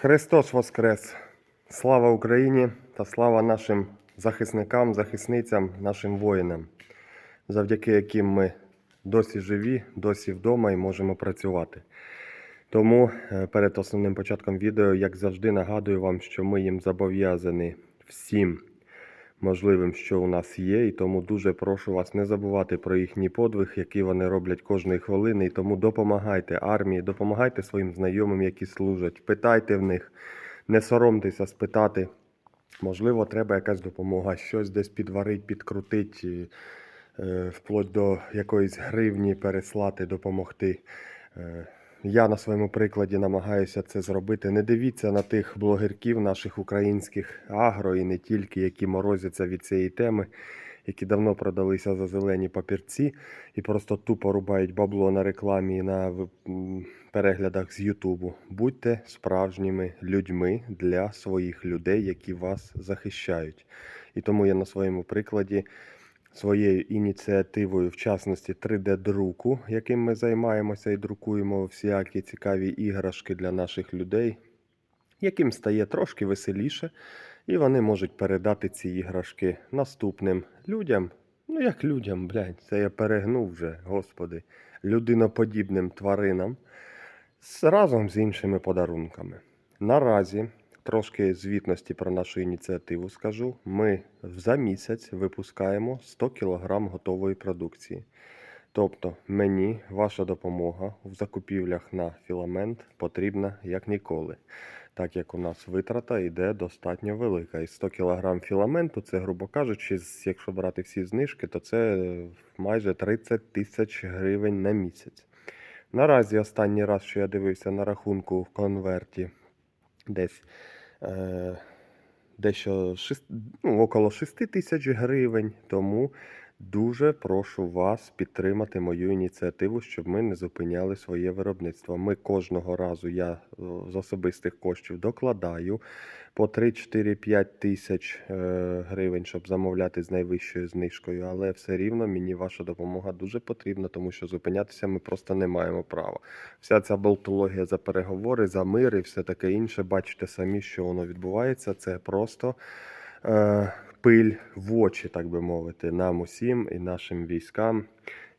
Христос Воскрес! Слава Україні та слава нашим захисникам, захисницям, нашим воїнам, завдяки яким ми досі живі, досі вдома і можемо працювати. Тому е, перед основним початком відео, як завжди, нагадую вам, що ми їм зобов'язані всім можливим, що у нас є, і тому дуже прошу вас не забувати про їхній подвиг, який вони роблять кожної хвилини. І тому допомагайте армії, допомагайте своїм знайомим, які служать, питайте в них, не соромтеся спитати. Можливо, треба якась допомога, щось десь підварить, підкрутить, е, вплоть до якоїсь гривні переслати, допомогти. Я на своєму прикладі намагаюся це зробити. Не дивіться на тих блогерків наших українських агро і не тільки, які морозяться від цієї теми, які давно продалися за зелені папірці і просто тупо рубають бабло на рекламі і на переглядах з Ютубу. Будьте справжніми людьми для своїх людей, які вас захищають. І тому я на своєму прикладі своєю ініціативою, в частності 3D-друку, яким ми займаємося і друкуємо всіякі цікаві іграшки для наших людей, яким стає трошки веселіше, і вони можуть передати ці іграшки наступним людям. Ну, як людям, блядь, це я перегнув вже, господи, людиноподібним тваринам разом з іншими подарунками. Наразі трошки звітності про нашу ініціативу скажу. Ми за місяць випускаємо 100 кг готової продукції. Тобто мені ваша допомога в закупівлях на філамент потрібна як ніколи, так як у нас витрата йде достатньо велика. І 100 кг філаменту, це, грубо кажучи, якщо брати всі знижки, то це майже 30 тисяч гривень на місяць. Наразі останній раз, що я дивився на рахунку в конверті, десь дещо 6, ну, около 6 тисяч гривень. Тому дуже прошу вас підтримати мою ініціативу, щоб ми не зупиняли своє виробництво. Ми кожного разу я е, з особистих коштів докладаю по 3, 4, 5 тисяч е, гривень, щоб замовляти з найвищою знижкою. Але все рівно мені ваша допомога дуже потрібна, тому що зупинятися ми просто не маємо права. Вся ця болтологія за переговори, за мир і все таке інше, бачите самі, що воно відбувається. Це просто е, пиль в очі, так би мовити, нам усім і нашим військам,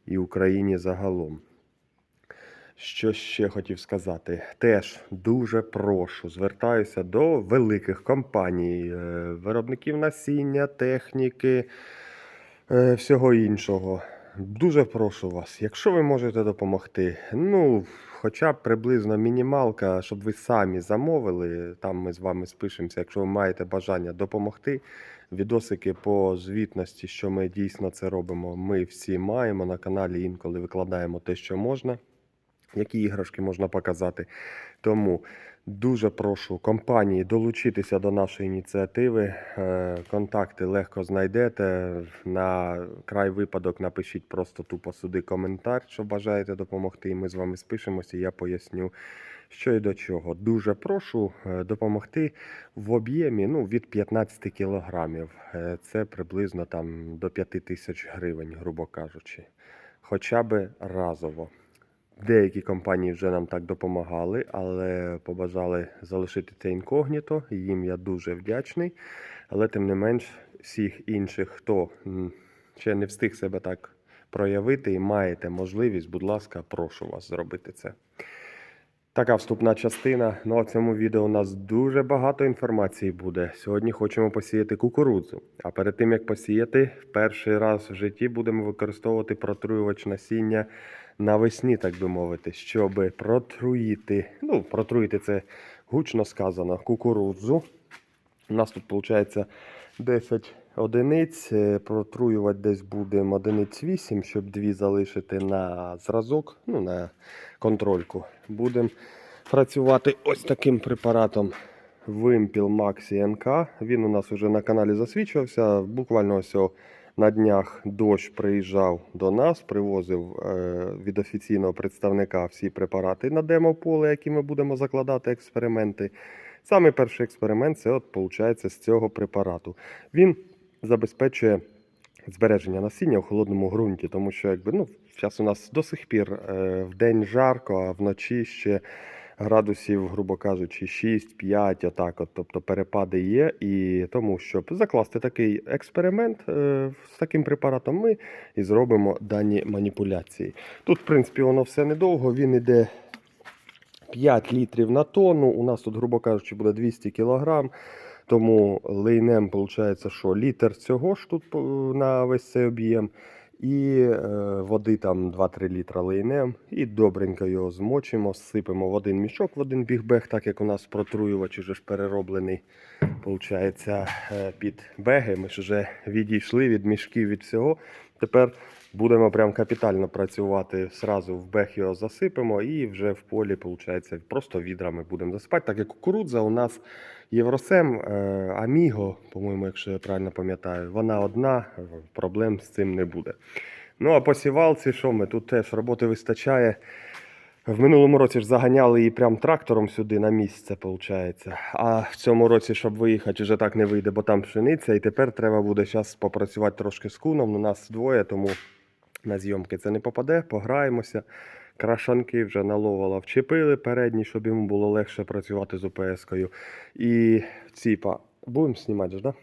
і Україні загалом. Що ще хотів сказати? Теж дуже прошу, звертаюся до великих компаній, е, виробників насіння, техніки, е, всього іншого. Дуже прошу вас, якщо ви можете допомогти, ну, хоча б приблизно мінімалка, щоб ви самі замовили, там ми з вами спишемося, якщо ви маєте бажання допомогти. Відосики по звітності, що ми дійсно це робимо, ми всі маємо на каналі, інколи викладаємо те, що можна які іграшки можна показати. Тому дуже прошу компанії долучитися до нашої ініціативи. Е, Контакти легко знайдете. На край випадок напишіть просто тупо сюди коментар, що бажаєте допомогти, і ми з вами спишемося. і Я поясню, що і до чого. Дуже прошу е, допомогти в об'ємі ну, від 15 кілограмів. Е, Це приблизно там до 5 тисяч гривень, грубо кажучи. Хоча би разово. Деякі компанії вже нам так допомагали, але побажали залишити це інкогніто. Їм я дуже вдячний. Але тим не менш, всіх інших, хто ще не встиг себе так проявити і маєте можливість, будь ласка, прошу вас зробити це. Така вступна частина. Ну а в цьому відео у нас дуже багато інформації буде. Сьогодні хочемо посіяти кукурудзу. А перед тим як посіяти, в перший раз в житті будемо використовувати протруювач насіння навесні, так би мовити, щоб протруїти. Ну, протруїти це гучно сказано, кукурудзу. У нас тут виходить 10 одиниць. е, Протруювати десь будемо одиниць 8, щоб дві залишити на зразок, ну, на контрольку. Будемо працювати ось таким препаратом Вимпіл Maxi НК. Він у нас вже на каналі засвідчувався. Буквально ось на днях дощ приїжджав до нас, привозив е, від офіційного представника всі препарати на демо-поле, які ми будемо закладати експерименти. Саме перший експеримент це от, виходить, з цього препарату. Він забезпечує збереження насіння в холодному ґрунті, тому що якби, ну, зараз у нас до сих пір е, в день жарко, а вночі ще градусів, грубо кажучи, 6-5, отак от, тобто перепади є. І тому, щоб закласти такий експеримент е, з таким препаратом, ми і зробимо дані маніпуляції. Тут, в принципі, воно все недовго, він іде 5 літрів на тонну. У нас тут, грубо кажучи, буде 200 кг. Тому лейнем, виходить, що літр цього ж тут на весь цей об'єм. І е, води там 2-3 літра лейнем. І добренько його змочимо, сипемо в один мішок, в один бігбег, так як у нас протруювач уже ж перероблений. Получається, е, під беги. Ми ж вже відійшли від мішків від всього. Тепер будемо прям капітально працювати. Сразу в бег його засипемо і вже в полі, виходить, просто відрами будемо засипати. Так як кукурудза у нас Євросем, е, Аміго, по-моєму, якщо я правильно пам'ятаю, вона одна, проблем з цим не буде. Ну а по сівалці, що ми? Тут теж роботи вистачає. В минулому році ж заганяли її прям трактором сюди на місце, виходить. А в цьому році, щоб виїхати, вже так не вийде, бо там пшениця. І тепер треба буде зараз попрацювати трошки з куном. У нас двоє, тому на зйомки це не попаде. Пограємося. Крашанки вже наловила, вчепили передні, щоб йому було легше працювати з ОПС-кою. І ціпа. Будемо знімати ж, так?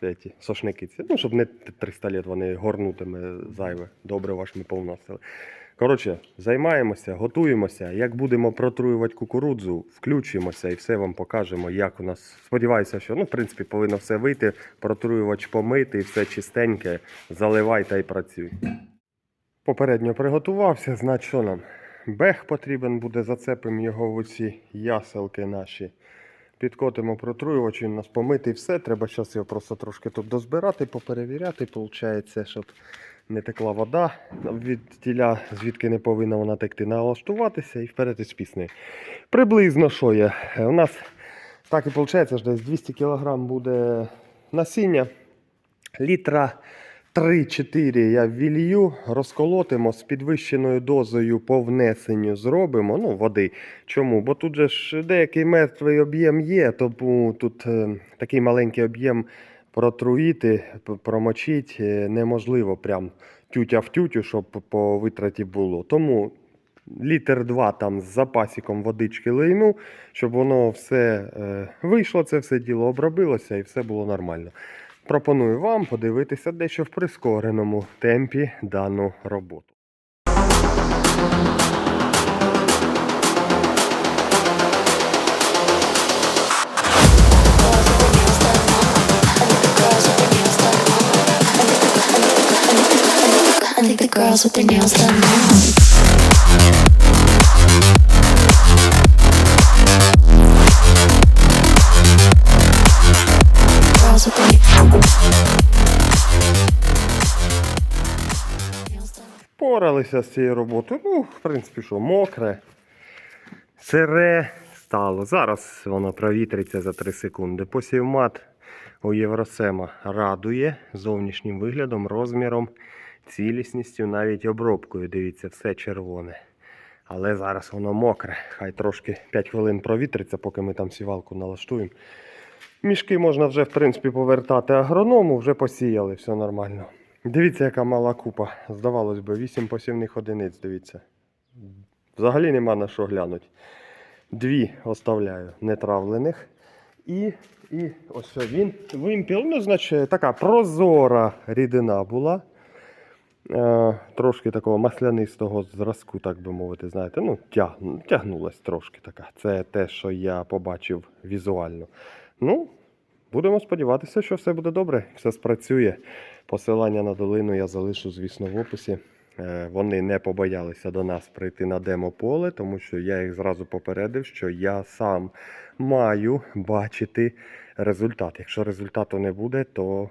Да? Ці сошники ці. Ну, щоб не 300 літ вони горнутими зайве. Добре ваш ми повносили. Коротше, займаємося, готуємося. Як будемо протруювати кукурудзу, включимося і все вам покажемо, як у нас. Сподіваюся, що ну, в принципі повинно все вийти. Протруювач помити, все чистеньке, заливай та й працюй. Попередньо приготувався, значить, що нам? Бег потрібен буде, зацепимо його в оці яселки наші. Підкотимо протруювач, він у нас помитий все. Треба зараз його просто трошки тут дозбирати, поперевіряти. Получається, щоб не текла вода від тіля, звідки не повинна вона текти, налаштуватися і вперед із піснею. Приблизно що є? У нас так і виходить, що десь 200 кг буде насіння. Літра 3-4 я вілью, розколотимо з підвищеною дозою по внесенню зробимо. Ну, води. Чому? Бо тут же ж деякий мертвий об'єм є, тому тут е, такий маленький об'єм протруїти, промочити е, неможливо прям тютя в тютю, щоб по витраті було. Тому літр два там з запасиком водички лейну, щоб воно все е, вийшло, це все діло обробилося і все було нормально. Пропоную вам подивитися дещо в прискореному темпі дану роботу. I think the girls with their nails done now. Впоралися з цією роботою. Ну, в принципі, що, мокре, сире стало. Зараз воно провітриться за 3 секунди. Посівмат у Євросема радує зовнішнім виглядом, розміром, цілісністю, навіть обробкою. Дивіться, все червоне. Але зараз воно мокре. Хай трошки 5 хвилин провітриться, поки ми там сівалку налаштуємо. Мішки можна вже, в принципі, повертати агроному, вже посіяли, все нормально. Дивіться, яка мала купа. Здавалось би, 8 посівних одиниць, дивіться. Взагалі нема на що глянути. Дві оставляю нетравлених. І, і ось він вимпіл. Ну, значить, така прозора рідина була. Е, трошки такого маслянистого зразку, так би мовити, знаєте, ну, тяг, тягнулась трошки така. Це те, що я побачив візуально. Ну, будемо сподіватися, що все буде добре, все спрацює. Посилання на долину я залишу, звісно, в описі. Е, Вони не побоялися до нас прийти на демо-поле, тому що я їх зразу попередив, що я сам маю бачити результат. Якщо результату не буде, то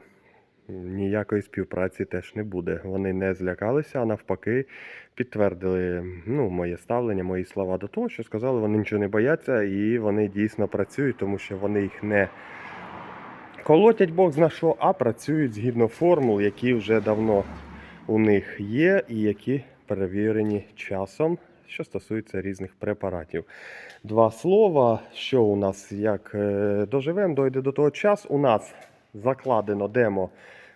ніякої співпраці теж не буде. Вони не злякалися, а навпаки, підтвердили ну, моє ставлення, мої слова до того, що сказали, вони нічого не бояться і вони дійсно працюють, тому що вони їх не колотять Бог зна що, а працюють згідно формул, які вже давно у них є і які перевірені часом, що стосується різних препаратів. Два слова, що у нас як е, доживемо, дойде до того часу. У нас закладено демо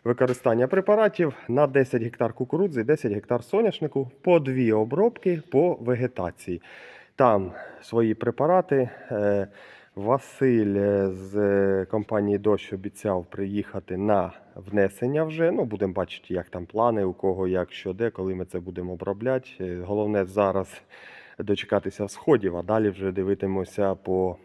використання препаратів на 10 гектар кукурудзи, 10 гектар соняшнику, по дві обробки по вегетації. там свої препарати. Василь е, з е, компанії Дощ обіцяв приїхати на внесення вже. Ну, будемо бачити, як там плани, у кого, як, що, де, коли ми це будемо обробляти. Е, Головне зараз дочекатися сходів, а далі вже дивитимося по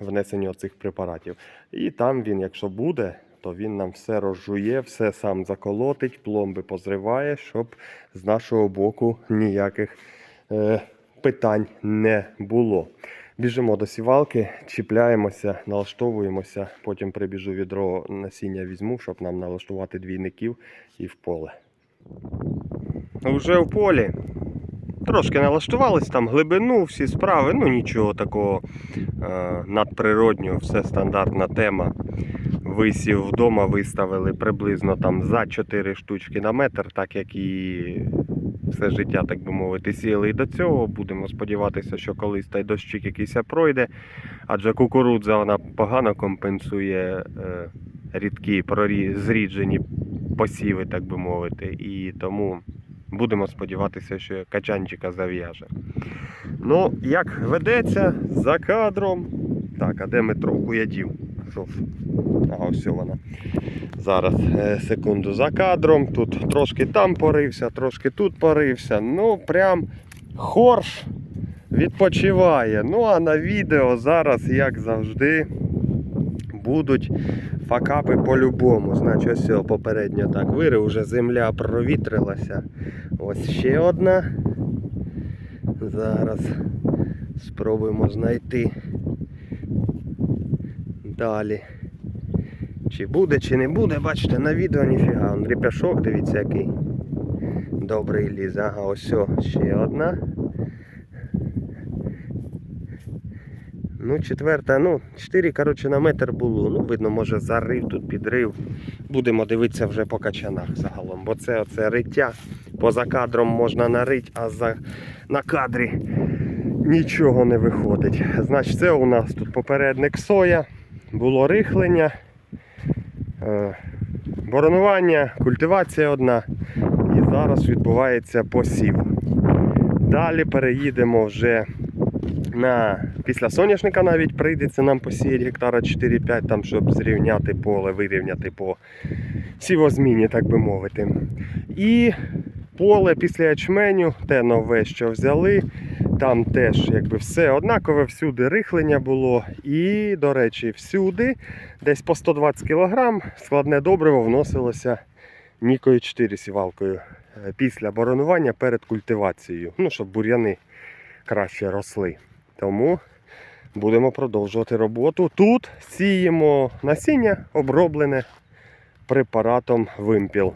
внесенню цих препаратів. І там він, якщо буде, то він нам все розжує, все сам заколотить, пломби позриває, щоб з нашого боку ніяких питань не було. Біжимо до сівалки, чіпляємося, налаштовуємося, потім прибіжу відро насіння візьму, щоб нам налаштувати двійників і в поле. Вже в полі. Трошки налаштувались там глибину, всі справи, ну нічого такого е, надприроднього, все стандартна тема. Висів вдома, виставили приблизно там за 4 штучки на метр, так як і все життя, так би мовити, сіяли і до цього. Будемо сподіватися, що колись та й дощик якийсь пройде. Адже кукурудза вона погано компенсує е, рідкі зріджені посіви, так би мовити. І тому будемо сподіватися, що качанчика зав'яже. Ну, як ведеться за кадром. Так, а де метровку я дів? Що? Ага, ось вона. Зараз е, секунду за кадром. Тут трошки там порився, трошки тут порився. Ну, прям хорш відпочиває. Ну, а на відео зараз, як завжди, будуть факапи по-любому. Значить, ось цього попередньо так вирив, вже земля провітрилася. Ось ще одна. Зараз спробуємо знайти далі. Чи буде, чи не буде, бачите, на відео ніфіга. Он репяшок, дивіться який. Добрий ліз. Ага, ось ще одна. Ну, четверта, ну, 4, коротше, на метр було. Ну, видно, може зарив, тут підрив. Будемо дивитися вже по качанах загалом. Бо це оце риття. Поза кадром можна нарить, а за, на кадрі нічого не виходить. Значить, це у нас тут попередник соя, було рихлення, е, боронування, культивація одна. І зараз відбувається посів. Далі переїдемо вже на після соняшника навіть прийдеться нам посіяти гектара 4-5, там, щоб зрівняти поле, вирівняти по сівозміні, так би мовити. І поле після ячменю, те нове, що взяли. Там теж якби все однакове, всюди рихлення було. І, до речі, всюди десь по 120 кг складне добриво вносилося Нікою 4 сівалкою е, після боронування перед культивацією. Ну, щоб бур'яни краще росли. Тому будемо продовжувати роботу. Тут сіємо насіння оброблене препаратом вимпіл,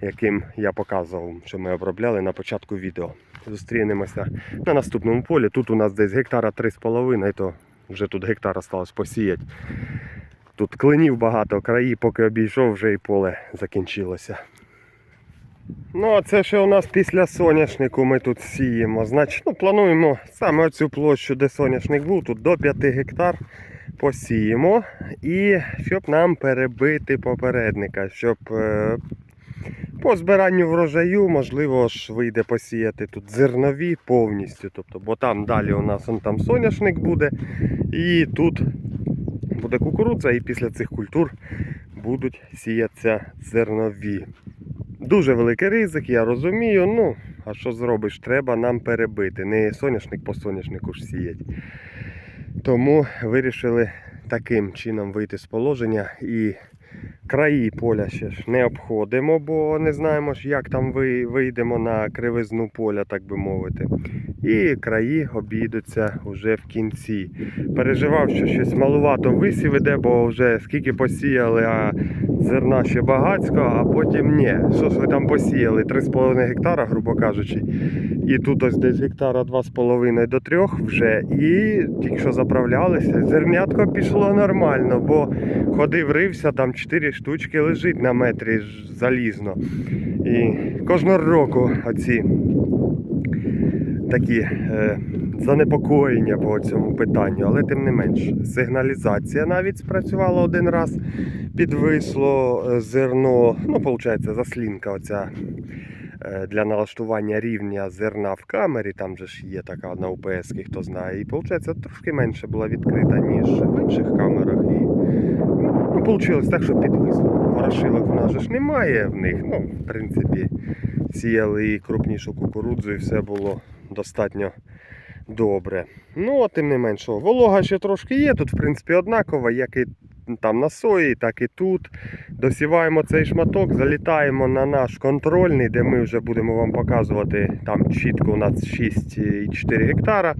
яким я показував, що ми обробляли на початку відео. Зустрінемося на наступному полі. Тут у нас десь гектара 3,5, то вже тут гектар осталось посіяти. Тут клинів багато, краї, поки обійшов, вже і поле закінчилося. Ну, а це ще у нас після соняшнику ми тут сіємо. Значить, ну, плануємо саме оцю площу, де соняшник був, тут до 5 гектар посіємо. І щоб нам перебити попередника, щоб е, по збиранню врожаю, можливо, ж вийде посіяти тут зернові повністю. Тобто, бо там далі у нас он, там соняшник буде. І тут буде кукурудза, і після цих культур будуть сіятися зернові. Дуже великий ризик, я розумію. Ну, а що зробиш? Треба нам перебити. Не соняшник по соняшнику ж сіять. Тому вирішили таким чином вийти з положення і краї поля ще ж не обходимо, бо не знаємо як там вийдемо на кривизну поля, так би мовити. І краї обійдуться вже в кінці. Переживав, що щось малувато висів іде, бо вже скільки посіяли, а зерна ще багацько, а потім ні. Що ж ви там посіяли? 3,5 гектара, грубо кажучи. І тут ось десь гектара 2,5 до 3 вже. І тільки що заправлялися. Зернятко пішло нормально, бо ходив, рився, там 4 штучки лежить на метрі залізно. І кожного року оці такі е, занепокоєння по цьому питанню, але тим не менш, сигналізація навіть спрацювала один раз, підвисло е, зерно, ну, виходить, заслінка оця е, для налаштування рівня зерна в камері. Там же ж є така на УПС, хто знає. І виходить, трошки менше була відкрита, ніж в інших камерах. Ну, вийшло так, що підвисло. Ворошилок у нас же ж немає в них. Ну, в принципі, сіяли і крупнішу кукурудзу, і все було достатньо добре. Ну, а тим не менше, волога ще трошки є. Тут, в принципі, однакова, як і там на сої, так і тут. Досіваємо цей шматок, залітаємо на наш контрольний, де ми вже будемо вам показувати. Там чітко у нас 6,4 гектара.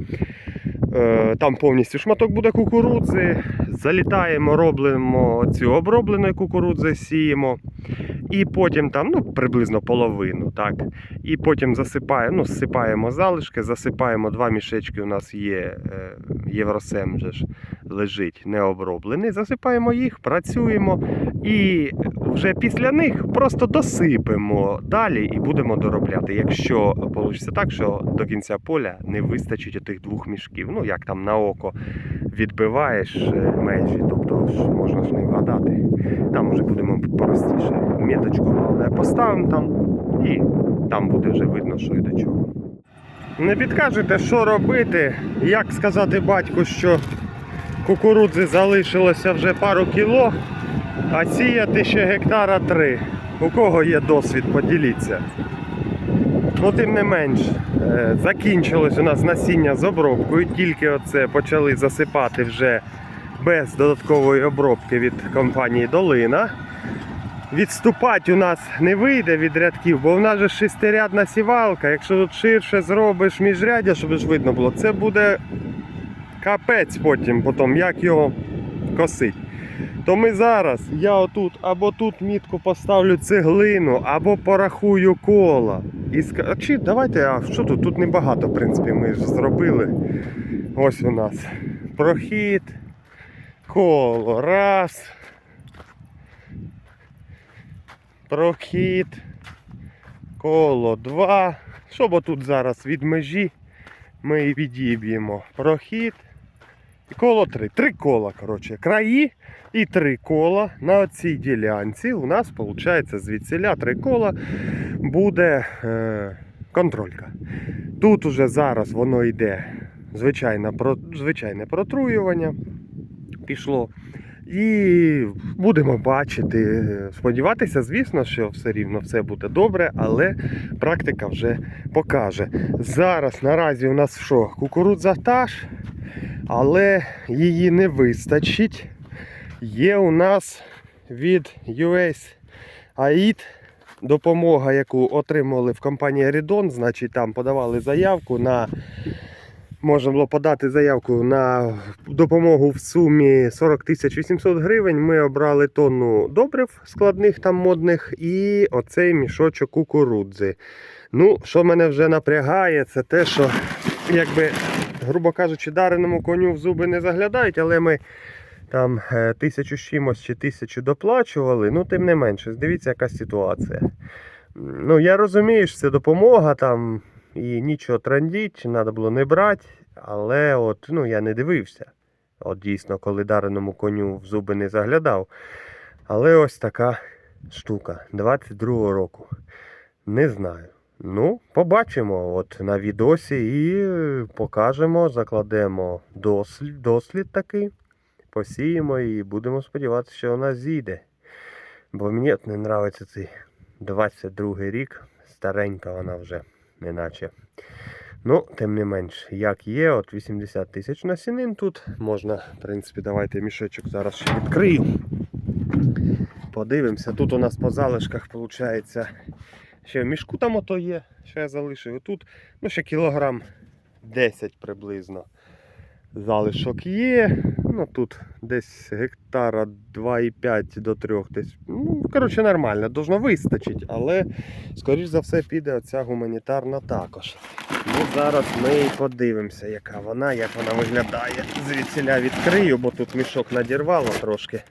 Е, Там повністю шматок буде кукурудзи. Залітаємо, робимо цю обробленої кукурудзи, сіємо. І потім там ну, приблизно половину. так. І потім засипаємо, ну, зсипаємо залишки, засипаємо два мішечки. У нас є е, Євросем вже ж лежить необроблений. Засипаємо їх, працюємо і вже після них просто досипемо далі і будемо доробляти. Якщо вийде так, що до кінця поля не вистачить тих двох мішків. Ну як там на око відбиваєш е, межі, тобто ж можна ж не вгадати. Там вже будемо простіше. Міточку головне поставимо там і там буде вже видно, що і до чого. Не підкажете, що робити, як сказати батьку, що кукурудзи залишилося вже пару кіло, а сіяти ще гектара три. У кого є досвід, поділіться. Ну, тим не менш, е, закінчилось у нас насіння з обробкою, тільки оце почали засипати вже без додаткової обробки від компанії Долина. Відступати у нас не вийде від рядків, бо в нас же шестирядна сівалка. Якщо тут ширше зробиш міжряддя, щоб ж видно було, це буде капець потім, потім як його косить. То ми зараз, я отут або тут мітку поставлю цеглину, або порахую кола. І Чи давайте, а що тут? Тут небагато, в принципі, ми ж зробили. Ось у нас прохід, коло, раз. Прохід, коло 2. Щоб отут зараз від межі ми відіб'ємо прохід. І коло 3. Три кола, коротше, краї і три кола на цій ділянці. У нас виходить звідсіля три кола буде е, контролька. Тут уже зараз воно йде звичайне, звичайне протруювання пішло. І будемо бачити. Сподіватися, звісно, що все рівно все буде добре, але практика вже покаже. Зараз наразі у нас що? Кукурудза таж, але її не вистачить. Є у нас від USAID допомога, яку отримали в компанії Redon, значить там подавали заявку на можна було подати заявку на допомогу в сумі 40 тисяч 800 гривень. Ми обрали тонну добрив складних там модних і оцей мішочок кукурудзи. Ну, що мене вже напрягає, це те, що, якби, грубо кажучи, дареному коню в зуби не заглядають, але ми там е, тисячу чимось чи тисячу доплачували. Ну, тим не менше, дивіться, яка ситуація. Ну, я розумію, що це допомога там і нічого трандіть, треба було не брати, але от, ну, я не дивився. От дійсно, коли дареному коню в зуби не заглядав. Але ось така штука 22-го року. Не знаю. Ну, побачимо от на відосі і е, покажемо, закладемо дослід, дослід такий, посіємо і будемо сподіватися, що вона зійде. Бо мені не подобається цей 22 рік, старенька вона вже, неначе. Ну, тим не менш, як є, от 80 тисяч насінин тут. Можна, в принципі, давайте мішечок зараз ще відкрию. Подивимося. Тут у нас по залишках виходить. Ще в мішку там ото є, що я залишив. Тут ну, ще кілограм 10 приблизно. Залишок є. Ну тут десь гектара 2,5 до 3 десь. Ну, коротше, нормально, должно вистачить, але, скоріш за все, піде оця гуманітарна також. Ну, зараз ми подивимося, яка вона, як вона виглядає. Звідсіля відкрию, бо тут мішок надірвало трошки.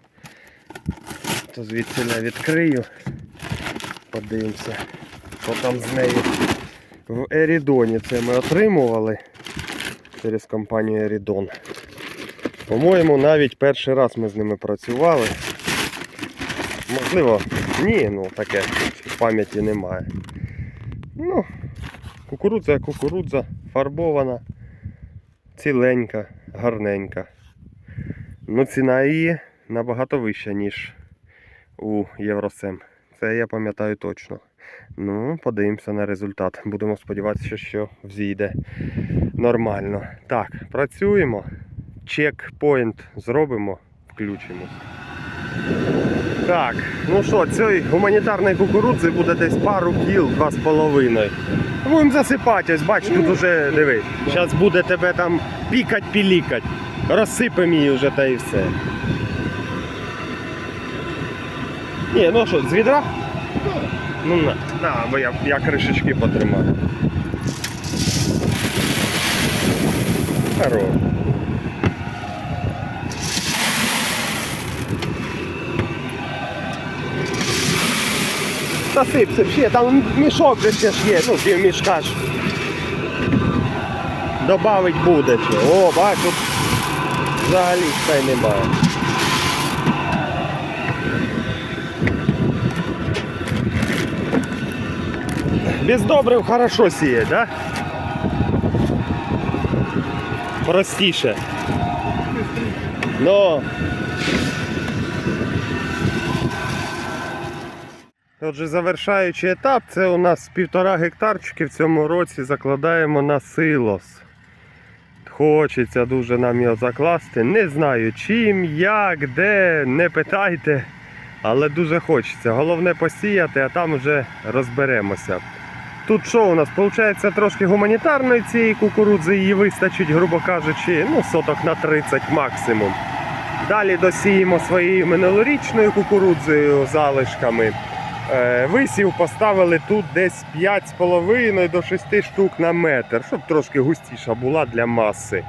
То звідсіля відкрию. Подивимося, що там з нею. В Ерідоні це ми отримували через компанію Ерідон. По-моєму, навіть перший раз ми з ними працювали. Можливо, ні, ну таке в пам'яті немає. Ну, кукурудза, кукурудза, фарбована, ціленька, гарненька. Ну, ціна її набагато вища, ніж у Євросем. Це я пам'ятаю точно. Ну, подивимося на результат. Будемо сподіватися, що взійде нормально. Так, працюємо. Чекпоінт зробимо, включимось. Так, ну що, цієї гуманітарної кукурудзи буде десь пару кіл, два з половиною. Будемо засипати, ось бач, тут уже диви. Зараз буде тебе там пікать, пілікать. Розсипемо її вже та і все. Ні, ну що, з відра? Ну на, на, бо я, я кришечки потримаю. Хорош. Та сип, сип, ще, там мішок же ще ж є, ну пів мішка ж. Добавить буде ще. О, бач, тут взагалі та й немає. Без добрив хорошо сіє, да? Простіше. Ну. Отже, завершаючий етап, це у нас півтора гектарчики в цьому році закладаємо на силос. Хочеться дуже нам його закласти. Не знаю чим, як, де, не питайте. Але дуже хочеться. Головне посіяти, а там вже розберемося. Тут що у нас? Получається трошки гуманітарної цієї кукурудзи, її вистачить, грубо кажучи, ну, соток на 30 максимум. Далі досіємо своєю минулорічною кукурудзою залишками. Е, Висів поставили тут десь 5,5 до 6 штук на метр, щоб трошки густіша була для маси.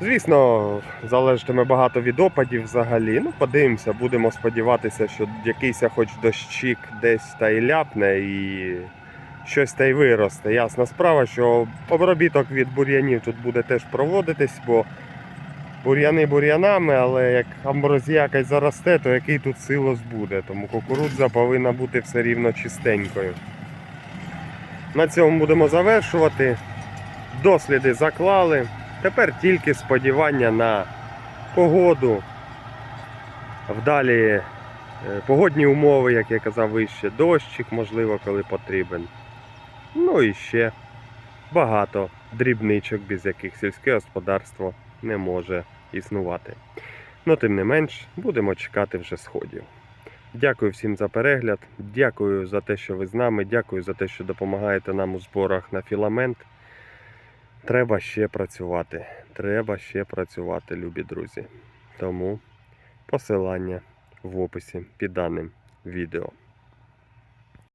Звісно, залежатиме багато від опадів взагалі. Ну, подивимося, будемо сподіватися, що якийсь хоч дощик десь та й ляпне і щось та й виросте. Ясна справа, що обробіток від бур'янів тут буде теж проводитись, бо бур'яни бур'янами, але як амброзія якась заросте, то який тут силос буде. Тому кукурудза повинна бути все рівно чистенькою. На цьому будемо завершувати. Досліди заклали. Тепер тільки сподівання на погоду, вдалі е, погодні умови, як я казав вище, дощик, можливо, коли потрібен. Ну і ще багато дрібничок, без яких сільське господарство не може існувати. Ну, тим не менш, будемо чекати вже сходів. Дякую всім за перегляд. Дякую за те, що ви з нами. Дякую за те, що допомагаєте нам у зборах на філамент. Треба ще працювати. Треба ще працювати, любі друзі. Тому посилання в описі під даним відео.